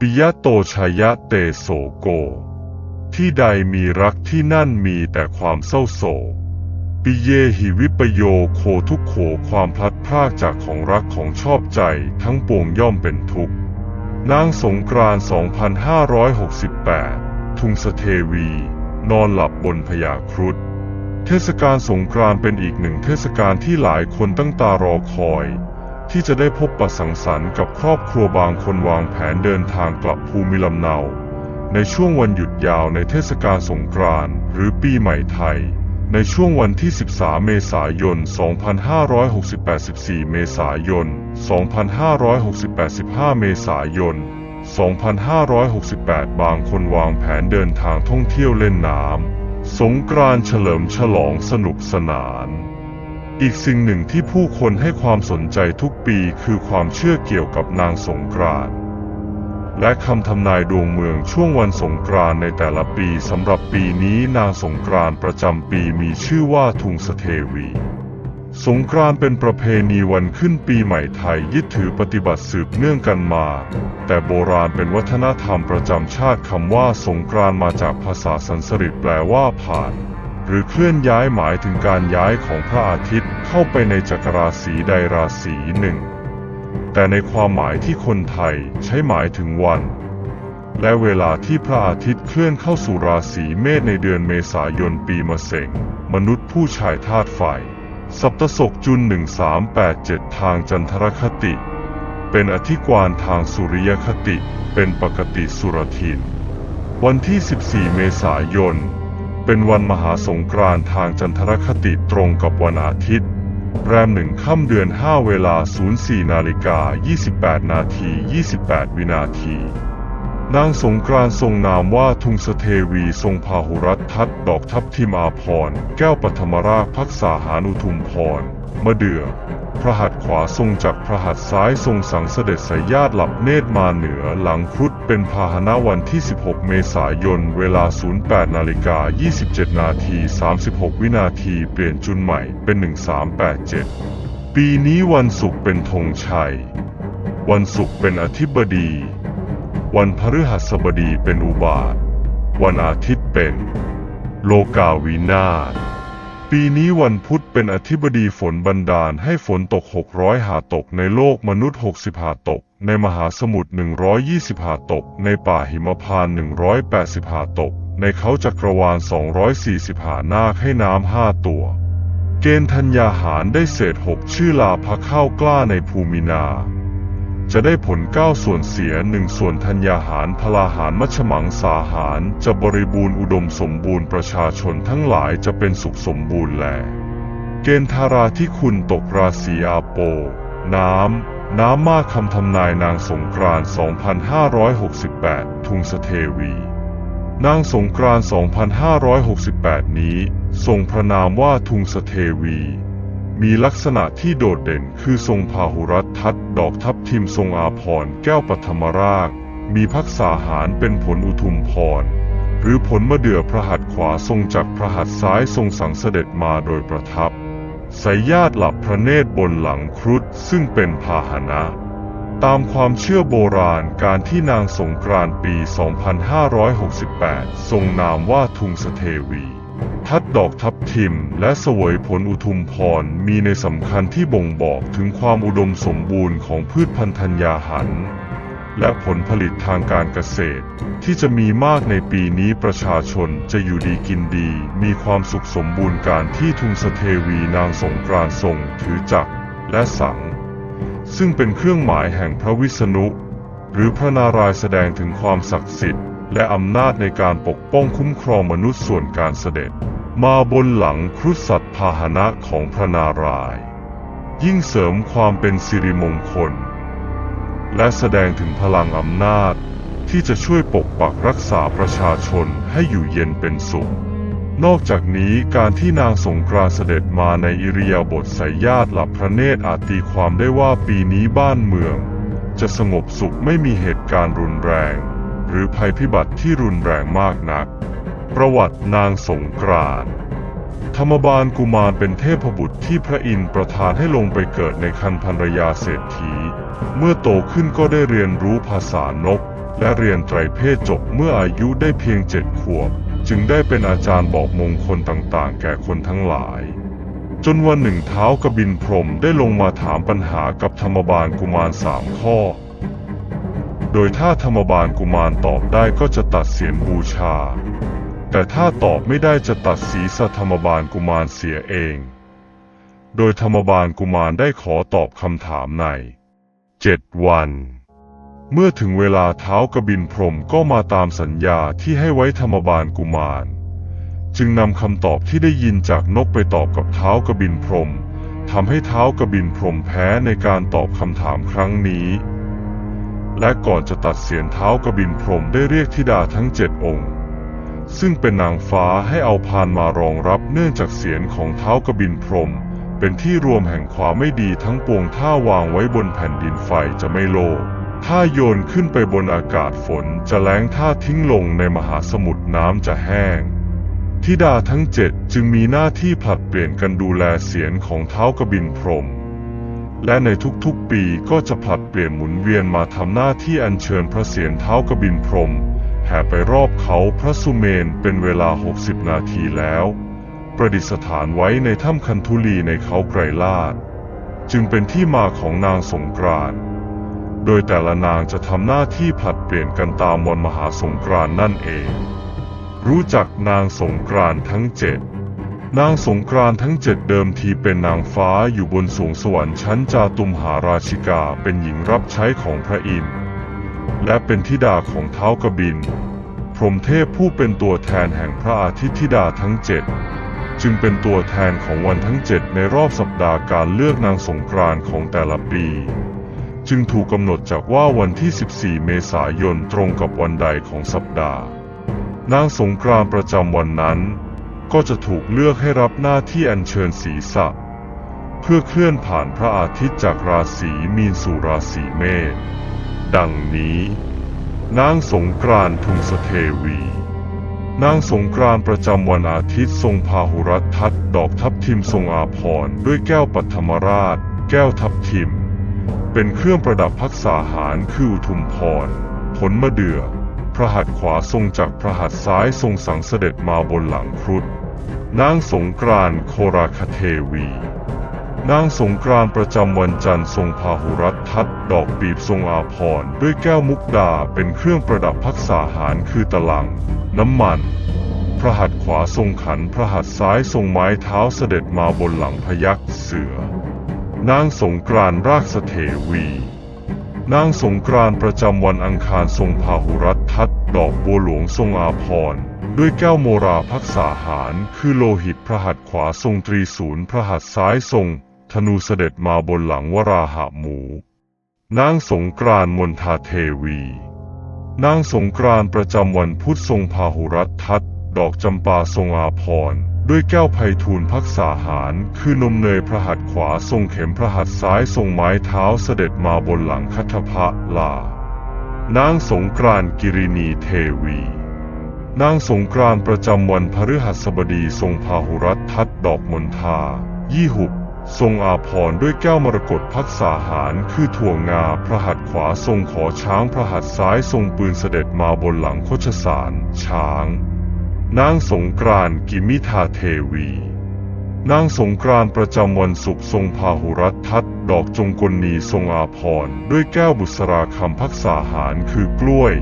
ปิยะโตชยะเตโสโก ที่ใดมีรักที่นั่นมีแต่ความเศร้าโศก ปิเยหิวิปโยโคทุกโขความพลัดพรากจากของรักของชอบใจทั้งปวงย่อมเป็นทุกข์ นางสงกรานต์2568 ทุงสเทวี นอนหลับบนพญาครุฑเทศกาลสงกรานต์เป็นอีกหนึ่งเทศกาลที่หลายคนตั้งตารอคอย ที่จะได้พบปะสังสรรค์กับครอบครัวบางคนวางแผนเดินทางกลับภูมิลำเนา ในช่วงวันหยุดยาวในเทศกาลสงกรานต์หรือปีใหม่ไทย ในช่วงวันที่ 13 เมษายน 2568 14 เมษายน 2568 15 เมษายน 2568 บางคนวางแผนเดินทางท่องเที่ยวเล่นน้ำสงกรานต์เฉลิมฉลองสนุกสนาน อีกสิ่งหนึ่งที่ผู้คนให้ความสนใจทุกปีคือความเชื่อเกี่ยวกับนางสงกรานต์และคำทำนายดวงเมืองช่วงวันสงกรานในแต่ละปีสำหรับปีนี้นางสงกรานประจำปีมีชื่อว่าทุงสเทวี สงกรานเป็นประเพณีวันขึ้นปีใหม่ไทยยึดถือปฏิบัติสืบเนื่องกันมา แต่โบราณเป็นวัฒนธรรมประจำชาติคำว่าสงกรานมาจากภาษาสันสกฤตแปลว่าผ่าน หรือเคลื่อนย้ายหมายถึงการย้ายของพระอาทิตย์เข้าไปในจักรราศีใดราศีหนึ่ง แต่ในความหมายที่คนไทยใช้หมายถึงวัน และเวลาที่พระอาทิตย์เคลื่อนเข้าสู่ราศีเมษในเดือนเมษายนปีมะเสงมนุษย์ผู้ชายธาตุไฟสัปตศกจุล1387 ทางจันทรคติ เป็นอธิกวานทางสุริยคติ เป็นปกติสุรทิน วันที่ 14 เมษายน เป็นวันมหาสงกรานต์ทางจันทรคติตรงกับวันอาทิตย์ แรมหนึ่งค่ำเดือน 5 เวลา 04นาฬิกา28 นาที 28 วินาที นางสงกรานต์ทรงนามว่าทุงสเทวีทรงพาหุรัตทัดดอกทับทิมอาพร แก้วปฐมราชพักษาหานุทุมพร มะเดื่อพระหัตถ์ขวาทรงจากพระหัตถ์ซ้ายทรงสังเสด็จสายญาติหลับเนตรมาเหนือหลังครุฑเป็นพาหนะวันที่ 16 เมษายน เวลา 08นาฬิกา27 นาที 36 วินาทีเปลี่ยนจุนใหม่เป็น 1387 ปีนี้วันศุกร์เป็นธงชัย วันศุกร์เป็นอธิบดี วันพฤหัสบดีเป็นอุบาท วันอาทิตย์เป็น โลกาวินาศ ปีนี้วันพุธเป็นอธิบดีฝนบันดาลให้ฝนตก 600 หาตกในโลกมนุษย์ 60 หาตก ในมหาสมุทร 120 หาตก ในป่าหิมพานต์180 หาตก ในเขาจักรวาล 240 หานาคให้น้ำห้าตัว เกณฑ์ธัญญาหารได้เศษหกชื่อลาพะข้าวกล้าในภูมินา จะได้ผลเก้าส่วนเสียหนึ่งส่วนธัญญาหารพลาหารมัชมังสาหารจะบริบูรณ์อุดมสมบูรณ์ประชาชนทั้งหลายจะเป็นสุขสมบูรณ์แล เกณฑ์ธาราที่คุณตกราศีอาโป น้ำ น้ำมากคำทำนายนางสงกรานต์2568 ทุงสเทวี นางสงกรานต์2568 นี้ทรงพระนามว่าทุงสเทวี มีลักษณะที่โดดเด่นคือทรงพาหุรัตทัดดอกทับทิมทรงอาพรแก้วปฐมราชมีพักษาหารเป็นผลอุทุมพร หรือผลมะเดื่อพระหัตถ์ขวาทรงจากพระหัตถ์ซ้ายทรงสังเสด็จมาโดยประทับสายญาติหลับพระเนตรบนหลังครุฑซึ่งเป็นพาหนะ ตามความเชื่อโบราณการที่นางสงกรานต์ปี 2568 ทรงนามว่าทุงสเทวี ทัดดอกทับทิมและเสวยผลอุทุมพรมีในสำคัญที่บ่งบอกถึงความอุดมสมบูรณ์ของพืชพันธัญญาหาร และผลผลิตทางการเกษตร ที่จะมีมากในปีนี้ประชาชนจะอยู่ดีกินดี มีความสุขสมบูรณ์การที่ทุงสเทวีนางสงกรานทรงถือจักรและสัง ซึ่งเป็นเครื่องหมายแห่งพระวิษณุ หรือพระนารายณ์แสดงถึงความศักดิ์สิทธิ์ และอำนาจในการปกป้องคุ้มครองมนุษย์ส่วนการเสด็จ มาบนหลังครุฑสัตว์พาหนะของพระนารายณ์ยิ่งเสริมความเป็นสิริมงคล และแสดงถึงพลังอำนาจที่จะช่วยปกปักรักษาประชาชนให้อยู่เย็นเป็นสุข นอกจากนี้การที่นางสงกรานเสด็จมาในอิริยาบถสายญาติหลับพระเนตรอาจตีความได้ว่าปีนี้บ้านเมือง จะสงบสุขไม่มีเหตุการณ์รุนแรง รือภัยพิบัติที่รุนแรงมากนัก ประวัตินางสงกรานต์ธรรมบาลกุมารเป็นเทพบุตรที่พระอินทร์ประทานให้ลงไปเกิดในคันภรรยาเศรษฐี เมื่อโตขึ้นก็ได้เรียนรู้ภาษานก และเรียนไตรเพศจบเมื่ออายุได้เพียงเจ็ดขวบ จึงได้เป็นอาจารย์บอกมงคลต่างๆ แก่คนทั้งหลาย จนวันหนึ่งเท้ากบินพรมได้ลงมาถามปัญหากับธรรมบาลกุมารสามข้อ โดยถ้าธรรมบาลกุมารตอบได้ก็จะตัดเสียนบูชา แต่ถ้าตอบไม่ได้จะตัดศีรษะธรรมบาลกุมารเสียเอง โดยธรรมบาลกุมารได้ขอตอบคำถามในเจ็ดวัน เมื่อถึงเวลาเท้ากบินพรมก็มาตามสัญญาที่ให้ไว้ธรรมบาลกุมาร จึงนำคำตอบที่ได้ยินจากนกไปตอบกับเท้ากบินพรมทำให้เท้ากบินพรมแพ้ในการตอบคำถามครั้งนี้ และก่อนจะตัดเสียนเท้ากบินพรมได้เรียกธิดาทั้งเจ็ดองค์ ซึ่งเป็นนางฟ้าให้เอาพานมารองรับเนื่องจากเสียนของเท้ากบินพรม เป็นที่รวมแห่งความไม่ดีทั้งปวงถ้าวางไว้บนแผ่นดินไฟจะไม่โลภถ้าโยนขึ้นไปบนอากาศฝนจะแล้งถ้าทิ้งลงในมหาสมุทรน้ำจะแห้งธิดาทั้งเจ็ดจึงมีหน้าที่ผลัดเปลี่ยนกันดูแลเสียนของเท้ากบินพรม และในทุกๆปีก็จะผลัดเปลี่ยนหมุนเวียนมาทำหน้าที่อัญเชิญพระเศียรเท้ากบินพรมแห่ไปรอบเขาพระสุเมนเป็นเวลา 60 นาทีแล้ว ประดิษฐานไว้ในถ้ำคันธุลีในเขาไกรลาด จึงเป็นที่มาของนางสงกรานโดยแต่ละนางจะทำหน้าที่ผลัดเปลี่ยนกันตามวันมหาสงกรานนั่นเอง รู้จักนางสงกรานทั้งเจ็ด นางสงกรานทั้งเจ็ดเดิมทีเป็นนางฟ้าอยู่บนสวงสวรรค์ชั้นจาตุมหาราชิกาเป็นหญิงรับใช้ของพระอินทร์และเป็นธิดาของเท้ากบิน พรหมเทพผู้เป็นตัวแทนแห่งพระอาทิตย์ธิดาทั้งเจ็ดจึงเป็นตัวแทนของวันทั้งเจ็ดในรอบสัปดาห์การเลือกนางสงกรานของแต่ละปี จึงถูกกำหนดจากว่าวันที่ 14 เมษายนตรงกับวันใดของสัปดาห์ นางสงกรานประจำวันนั้น ก็จะถูกเลือกให้รับหน้าที่อัญเชิญศีรษะ เพื่อเคลื่อนผ่านพระอาทิตย์จากราศีมีนสู่ราศีเมษดังนี้ นางสงกรานต์ทุงสเทวี นางสงกรานประจำวันอาทิตย์ทรงพาหุรัตทัดดอกทับทิมทรงอาพรด้วยแก้วปัทมราช แก้วทับทิม เป็นเครื่องประดับพักษาหารคืออุทุมพร ผลมะเดื่อพระหัตถ์ขวาทรงจากพระหัตถ์ซ้ายทรงสังเสด็จมาบนหลังครุฑ นางสงกราน์โคราคเทวี นางสงกราน์ประจำวันจันทร์ทรงพาหุรัตทัดดอกปีบทรงอาพรด้วยแก้วมุกดาเป็นเครื่องประดับพักษาหารคือตะลัง น้ำมัน พระหัตถ์ขวาทรงขันพระหัตถ์ซ้ายทรงไม้เท้าเสด็จมาบนหลังพยักเสือ นางสงกราน์ราชเทวี นางสงกราน์ประจำวันอังคารทรงพาหุรัตทัดดอกบัวหลวงทรงอาพร ด้วยแก้วโมราพักษาหาร คือโลหิตพระหัตถ์ขวาทรงตรีศูนย์พระหัตถ์ซ้ายทรง ธนูเสด็จมาบนหลังวราหะหมู นางสงกรานมนทาเทวี นางสงกรานประจำวันพุธทรงพาหุรัตทัดดอกจำปาทรงอาพรด้วยแก้วไพฑูรย์พักษาหาร คือนมเนยพระหัตถ์ขวาทรงเข็มพระหัตถ์ซ้ายทรงไม้เท้าเสด็จมาบนหลังคัทพะลา นางสงกรานกิรินีเทวี นางสงกรานต์ประจำวันพฤหัสบดีทรงพาหุรัตทัดดอกมณฑายี่หุบ ทรงอาพรด้วยแก้วมรกตพักษาหารคือถั่วงาพระหัตถ์ขวาทรงขอช้างพระหัตถ์ซ้ายทรงปืนเสด็จมาบนหลังโคชสาร ช้าง นางสงกรานต์กิมิทาเทวีนางสงกรานต์ประจำวันศุกร์ทรงพาหุรัตทัดดอกจงกลนีทรงอาพรด้วยแก้วบุษราคำพักษาหารคือกล้วย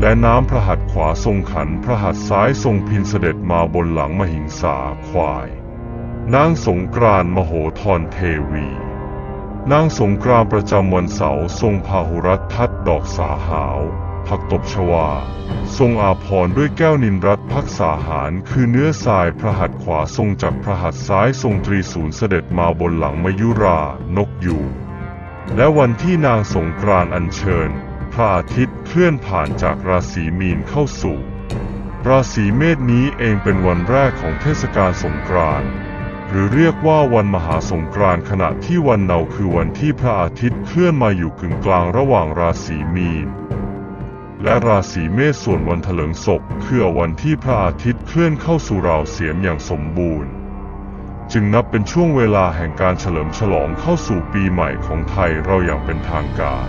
และน้ำพระหัตถ์ขวาทรงขันพระหัตถ์ซ้ายทรงพินเสด็จมาบนหลังมหิงสาควาย นางสงกรานมโหธรเทวี นางสงกรานประจำวันเสาร์ทรงพาหุรัตทัดดอกสาหาว ผักตบชวา ทรงอาพรด้วยแก้วนินรัตพักษาหารคือเนื้อทรายพระหัตถ์ขวาทรงจากพระหัตถ์ซ้ายทรงตรีศูนย์เสด็จมาบนหลังมยุรานกยูงและวันที่นางสงกรานอัญเชิญ พระอาทิตย์เคลื่อนผ่านจากราศีมีนเข้าสู่ ราศีเมษนี้เองเป็นวันแรกของเทศกาลสงกรานต์หรือเรียกว่าวันมหาสงกรานต์ขณะที่วันเนาคือวันที่พระอาทิตย์เคลื่อนมาอยู่กึ่งกลางระหว่างราศีมีน และราศีเมษส่วนวันเถลิงศพคือวันที่พระอาทิตย์เคลื่อนเข้าสู่ราวเสียมอย่างสมบูรณ์ จึงนับเป็นช่วงเวลาแห่งการเฉลิมฉลองเข้าสู่ปีใหม่ของไทยเราอย่างเป็นทางการ